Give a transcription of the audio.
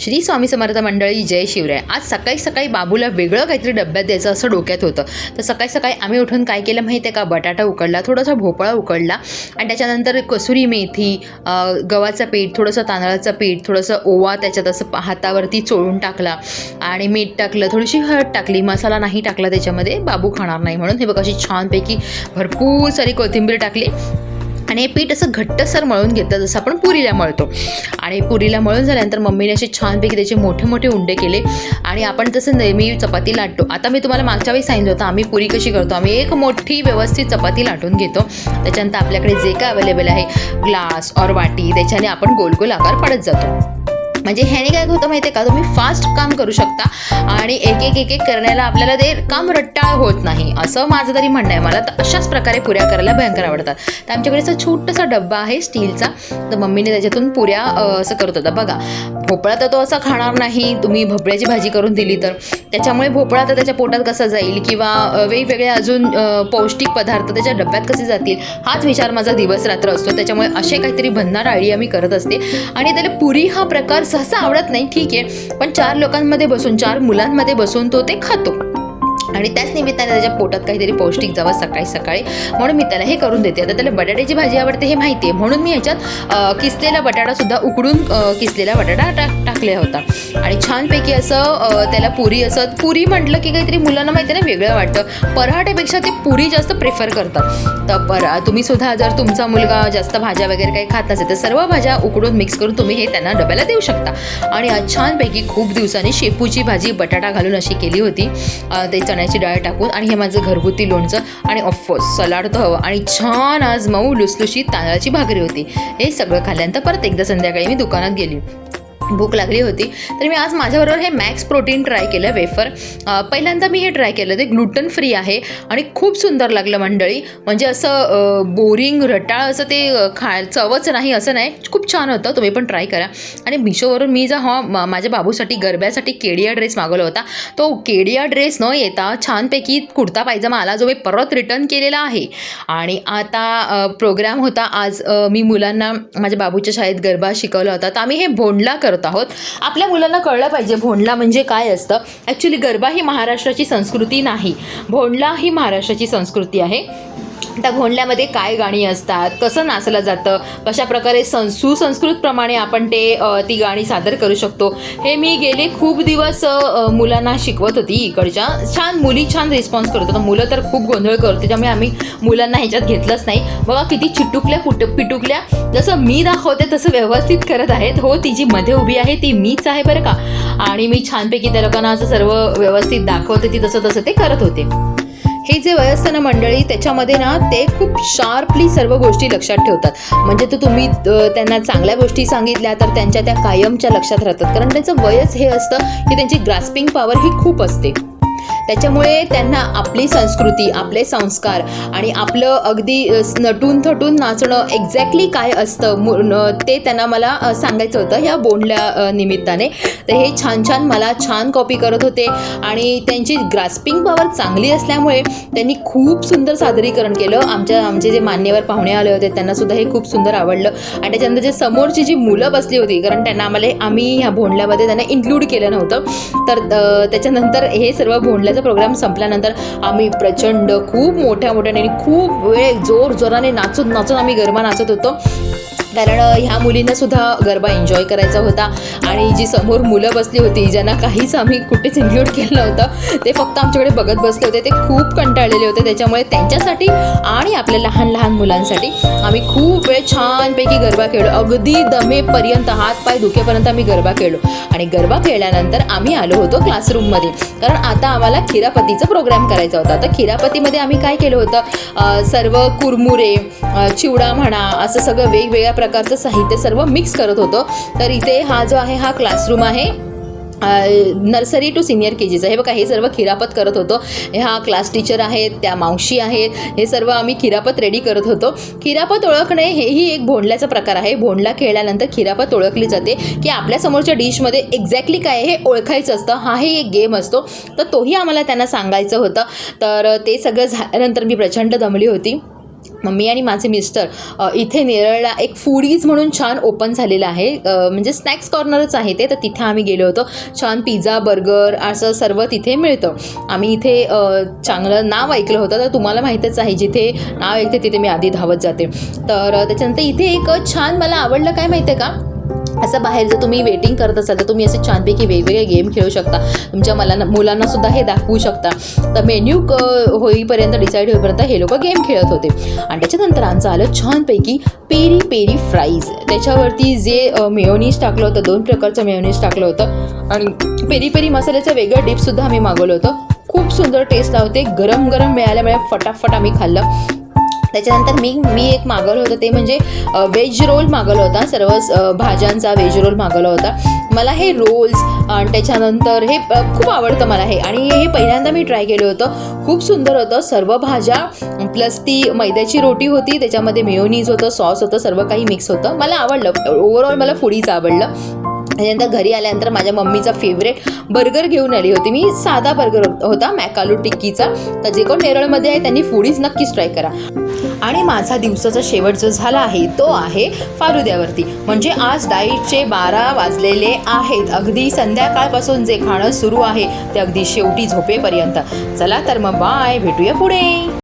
श्री स्वामी समर्थ मंडळी जय शिवराय. आज सकाळी सकाळी बाबूला वेगळं काहीतरी डब्यात द्यायचं असं डोक्यात होतं. तर सकाळी सकाळी आम्ही उठून काय केलं माहिती आहे का? बटाटा उकडला थोडासा भोपळा उकडला आणि त्याच्यानंतर कसुरी मेथी गव्हाचं पीठ थोडंसं तांदळाचं पीठ थोडंसं ओवा त्याच्यात असं हातावरती चोळून टाकला आणि मीठ टाकलं थोडीशी हळद टाकली मसाला नाही टाकला त्याच्यामध्ये बाबू खाणार नाही म्हणून. हे बघ अशी छानपैकी भरपूर सारी कोथिंबीर टाकली. आणि पीठ असं घट्टसर मळून घेतलं जसं आपण पुरीला मळतो. आणि पुरीला मळून झाल्यानंतर मम्मीने असे छानपैकी त्याचे मोठे मोठे उंडे केले. आणि आपण तसं नेहमी चपाती लाटतो. आता मी तुम्हाला मागच्या वेळी सांगितलं होतं आम्ही पुरी कशी करतो? आम्ही एक मोठी व्यवस्थित चपाती लाटून घेतो. त्याच्यानंतर आपल्याकडे जे काय अवेलेबल आहे ग्लास और वाटी त्याच्याने आपण गोल गोल आकार पडत जातो. म्हणजे ह्याने काय होतं माहिती आहे का? तुम्ही फास्ट काम करू शकता आणि एक एक एक एक करण्याला आपल्याला ते काम रट्टाळ होत नाही. असं माझं तरी म्हणणं आहे. मला तर अशाच प्रकारे पुऱ्या करायला भयंकर आवडतात. तर आमच्याकडे असं छोटासा डब्बा आहे स्टीलचा. तर मम्मीने त्याच्यातून पुऱ्या असं करत होता. बघा भोपळा तर तो असा खाणार नाही. तुम्ही भोपळ्याची भाजी करून दिली तर. त्याच्यामुळे भोपळा तर त्याच्या पोटात कसा जाईल किंवा वेगवेगळे अजून पौष्टिक पदार्थ त्याच्या डब्यात कसे जातील हाच विचार माझा दिवस रात्र असतो. त्याच्यामुळे असे काहीतरी भन्नाट आयडिया मी करत असते. आणि त्याला पुरी हा प्रकार सहसा आवडत नाही ठीक आहे. पण चार लोकांमध्ये बसून चार मुलांमध्ये बसून तो ते खातो. आणि त्याच निमित्ताने त्याच्या पोटात काहीतरी पौष्टिक जावं सकाळी सकाळी. म्हणून मी त्याला हे करून देते. आता त्याला बटाट्याची भाजी आवडते हे माहिती आहे म्हणून मी ह्याच्यात किसलेला बटाटासुद्धा उकडून किसलेला बटाटा टाक टाकला होता. आणि छानपैकी असं त्याला पुरी असं पुरी म्हटलं की काहीतरी मुलांना माहिती ना वेगळं वाटतं. पराठ्यापेक्षा ते पुरी जास्त प्रेफर करतात. तर परा तुम्ही सुद्धा जर तुमचा मुलगा जास्त भाज्या वगैरे काही खात नसेल तर सर्व भाज्या उकडून मिक्स करून तुम्ही हे त्यांना डब्याला देऊ शकता. आणि छानपैकी खूप दिवसांनी शेपूची भाजी बटाटा घालून अशी केली होती. ते चण्याची डाळ टाकून आणि हे माझं घरगुती लोणचं आणि ऑफकोर्स सलाड तर हवं. आणि छान आज मऊ लुसलुशीत तांदळाची भाकरी होती. हे सगळं खाल्ल्यानंतर परत एकदा संध्याकाळी मी दुकानात गेली. भूक लागली होती. तर मी आज माझ्याबरोबर हे मॅक्स प्रोटीन ट्राय केलं वेफर पहिल्यांदा मी हे ट्राय केलं. ते ग्लुटन फ्री आहे आणि खूप सुंदर लागलं मंडळी. म्हणजे असं बोरिंग रटाळ असं ते खा चवच नाही असं नाही. खूप छान होतं. तुम्ही पण ट्राय करा. आणि मिशोवरून मी जा हा माझ्या बाबूसाठी गरब्यासाठी केडिया ड्रेस मागवला होता तो केडिया ड्रेस न येता छानपैकी कुर्ता पायजमा आला जो मी परत रिटर्न केलेला आहे. आणि आता प्रोग्राम होता. आज मी मुलांना माझ्या बाबूच्या शाळेत गरबा शिकवला होता. तर आम्ही हे भोंडला करतो आहोत. आपल्या मुलांना कळलं पाहिजे भोंडला म्हणजे काय असतं? ॲक्च्युली गरबा ही महाराष्ट्राची संस्कृती नाही. भोंडला ही महाराष्ट्राची संस्कृती आहे. त्या भोंडल्यामध्ये काय गाणी असतात? कसं नाचलं जातं? कशा प्रकारे सं सुसंस्कृतप्रमाणे आपण ते ती गाणी सादर करू शकतो? हे मी गेले खूप दिवस मुलांना शिकवत होती इकडच्या. छान मुली छान रिस्पॉन्स करत होतं मुलं तर खूप गोंधळ करत त्यामुळे आम्ही मुलांना ह्याच्यात घेतलंच नाही. बघा किती चिटुकल्या पुट पिटुकल्या. जसं मी दाखवते तसं व्यवस्थित करत आहेत. हो ती जी मध्ये उभी आहे ती मीच आहे बरं का. आणि मी छानपैकी त्या लोकांना असं सर्व व्यवस्थित दाखवते ती तसं तसं ते करत होते. हे जे वय ना मंडळी त्याच्यामध्ये ना ते खूप शार्पली सर्व गोष्टी लक्षात ठेवतात. म्हणजे तर तुम्ही त्यांना चांगल्या गोष्टी सांगितल्या तर त्यांच्या त्या कायमच्या लक्षात राहतात. कारण त्यांचं वयच हे असतं की त्यांची ग्रास्पिंग पॉवर ही खूप असते. त्याच्यामुळे त्यांना आपली संस्कृती आपले संस्कार आणि आपलं अगदी नटून थटून नाचणं एक्झॅक्टली काय असतं मु- ते त्यांना मला सांगायचं होतं ह्या बोंडल्या निमित्ताने. तर हे छान छान मला छान कॉपी करत होते आणि त्यांची ग्रास्पिंग पॉवर चांगली असल्यामुळे त्यांनी खूप सुंदर सादरीकरण केलं. आमच्या आमचे जे मान्यवर पाहुणे आले होते त्यांनासुद्धा हे खूप सुंदर आवडलं आणि त्याच्यानंतर जे समोरची जी मुलं बसली होती कारण त्यांना आम्हाला आम्ही ह्या भोंडल्यामध्ये त्यांना इन्क्लूड केलं नव्हतं. तर त्याच्यानंतर हे सर्व भोंडल्या भोंडल्याचा प्रोग्राम संपल्यानंतर आम्ही प्रचंड खूप मोठ्या मोठ्याने आणि खूप वेळ जोर जोराने नाचून नाचून आम्ही गरबा नाचत होतो. कारण ह्या मुलींना सुद्धा गरबा एन्जॉय करायचा होता. आणि जी समोर मुलं बसली होती ज्यांना काहीच आम्ही कुठेच इन्क्लूड केलं नव्हतं ते फक्त आमच्याकडे बघत बसले होते. ते खूप कंटाळलेले होते. त्याच्यामुळे त्यांच्यासाठी आणि आपल्या लहान लहान मुलांसाठी आम्ही खूप वेळ छानपैकी गरबा खेळलो. अगदी दमेपर्यंत हात पाय दुखेपर्यंत आम्ही गरबा खेळलो. आणि गरबा खेळल्यानंतर आम्ही आलो होतो क्लासरूममध्ये कारण आता आम्हाला खिरापतीचा प्रोग्राम करायचा होता. तर खिरापतीमध्ये आम्ही काय केलं होतं? सर्व कुरमुरे चिवडा म्हणा असं सगळं वेगवेगळ्या प्रकारचं साहित्य सर्व मिक्स करत होतो. तर इथे हा जो आहे हा क्लासरूम आहे. नर्सरी टू सिनियर के जीचं हे बघा हे सर्व खिरापत करत होतो. ह्या क्लास टीचर आहेत त्या मावशी आहेत हे सर्व आम्ही खिरापत रेडी करत होतो. खिरापत ओळखणे हेही एक भोंडल्याचा प्रकार आहे. भोंडला खेळल्यानंतर खिरापत ओळखली जाते की आपल्या समोरच्या डिशमध्ये एक्झॅक्टली काय हे ओळखायचं असतं. हाही एक गेम असतो. तर तोही आम्हाला त्यांना सांगायचं होतं. तर ते सगळं झाल्यानंतर मी प्रचंड दमली होती. मम्मी आणि माझे मिस्टर इथे नेरळला एक फूडीज म्हणून छान ओपन झालेलं आहे. म्हणजे स्नॅक्स कॉर्नरच आहे ते तर तिथे आम्ही गेलो होतो. छान पिझ्झा बर्गर असं सर्व तिथे मिळतं. आम्ही इथे चांगलं नाव ऐकलं होतं तर तुम्हाला माहीतच आहे जिथे नाव ऐकते तिथे मी आधी धावत जाते. तर त्याच्यानंतर इथे एक छान मला आवडलं काय माहिती आहे का? असं बाहेर जर तुम्ही वेटिंग करत असाल तर तुम्ही असे छानपैकी वेगवेगळे गेम खेळू शकता. तुमच्या मला मुलांना सुद्धा हे दाखवू शकता. तर मेन्यू क होईपर्यंत डिसाईड होईपर्यंत हे लोक गेम खेळत होते. आणि त्याच्यानंतर आमचं आलं छानपैकी पेरी पेरी फ्राईज त्याच्यावरती जे मेयोनीज टाकलं होतं दोन प्रकारचं मेयोनीज टाकलं होतं. आणि पेरी पेरी मसाल्याचं वेगळं डिपसुद्धा आम्ही मागवलं होतं. खूप सुंदर टेस्ट लावते. गरम गरम मिळाल्यामुळे फटाफट आम्ही खाल्लं. त्याच्यानंतर मी मी एक मागवलं होतं ते म्हणजे व्हेज रोल मागवला होता सर्व भाज्यांचा व्हेज रोल मागवला होता. मला हे रोल्स आणि त्याच्यानंतर हे खूप आवडतं मला हे. आणि हे पहिल्यांदा मी ट्राय केलं होतं. खूप सुंदर होतं. सर्व भाज्या प्लस ती मैद्याची रोटी होती त्याच्यामध्ये मेयोनीज होतं सॉस होतं सर्व काही मिक्स होतं. मला आवडलं. ओव्हरऑल मला फुडीच आवडलं. त्याच्यानंतर घरी आल्यानंतर माझ्या मम्मीचा फेवरेट बर्गर घेऊन आली होती. मी साधा बर्गर होता मॅकालू टिक्कीचा. तर जे कोण नेरळमध्ये आहे त्यांनी फुडीज नक्कीच ट्राय करा. आणि माझा दिवसाचा शेवट जो झाला आहे तो आहे फारुद्यावरती म्हणजे आज डाईटचे बारा वाजलेले आहेत. अगदी संध्याकाळपासून जे खाणं सुरू आहे ते अगदी शेवटी झोपेपर्यंत. चला तर मग बाय भेटूया पुढे.